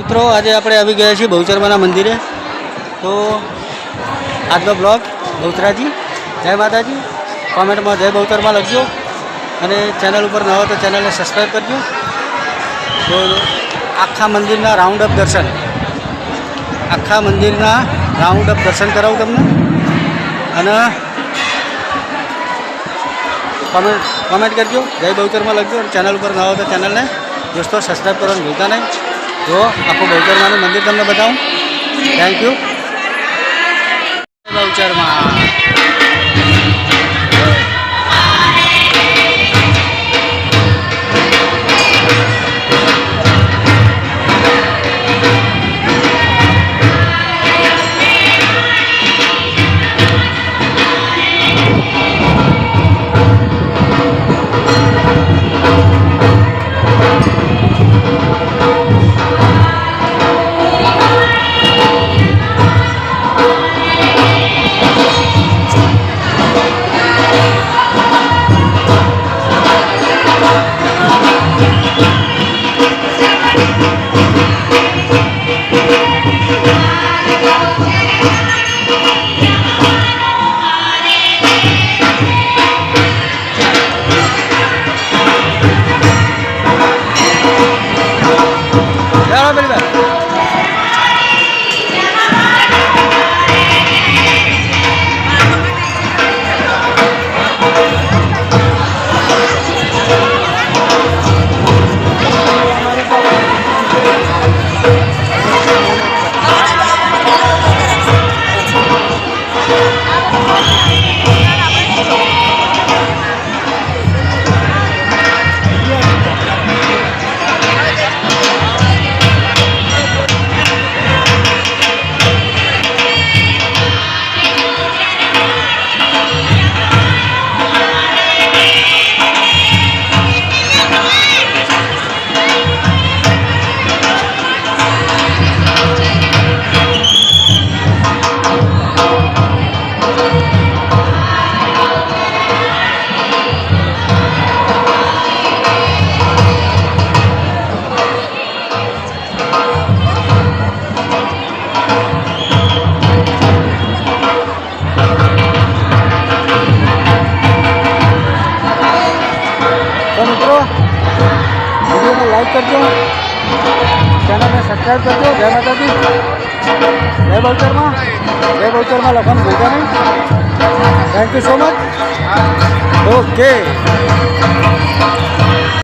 મિત્રો, આજે આપણે આવી ગયા છીએ બહુચરમાના મંદિરે. તો આજનો બ્લોગ બહુચરાજી, જય માતાજી. કોમેન્ટમાં જય બહુચરમાં લખજો. અને ચેનલ ઉપર ન હોય તો ચેનલને સબસ્ક્રાઈબ કરજો. તો આખા મંદિરના રાઉન્ડ અપ દર્શન. આખા મંદિરના રાઉન્ડ અપ દર્શન કરાવું તમને. અને કોમેન્ટ કોમેન્ટ કરજો. જય બહુચરમાં લખજો. અને ચેનલ ઉપર ન હોય તો ચેનલને દોસ્તો સબસ્ક્રાઈબ કરવાનું ભૂલતા નહીં. જો આખું બહુચરમાનું મંદિર તમને બતાવું. થેન્ક યુ બહુચરમાં 大家咱俩是 તો મિત્રો, વિડીયોને લાઈક કરજો. ચેનલને સબસ્ક્રાઈબ કરજો. જય માતાજી. જય બહુચરમાં જય બહુચરમાં લખવાનું ભૂલતા નહીં. Thank you so much okay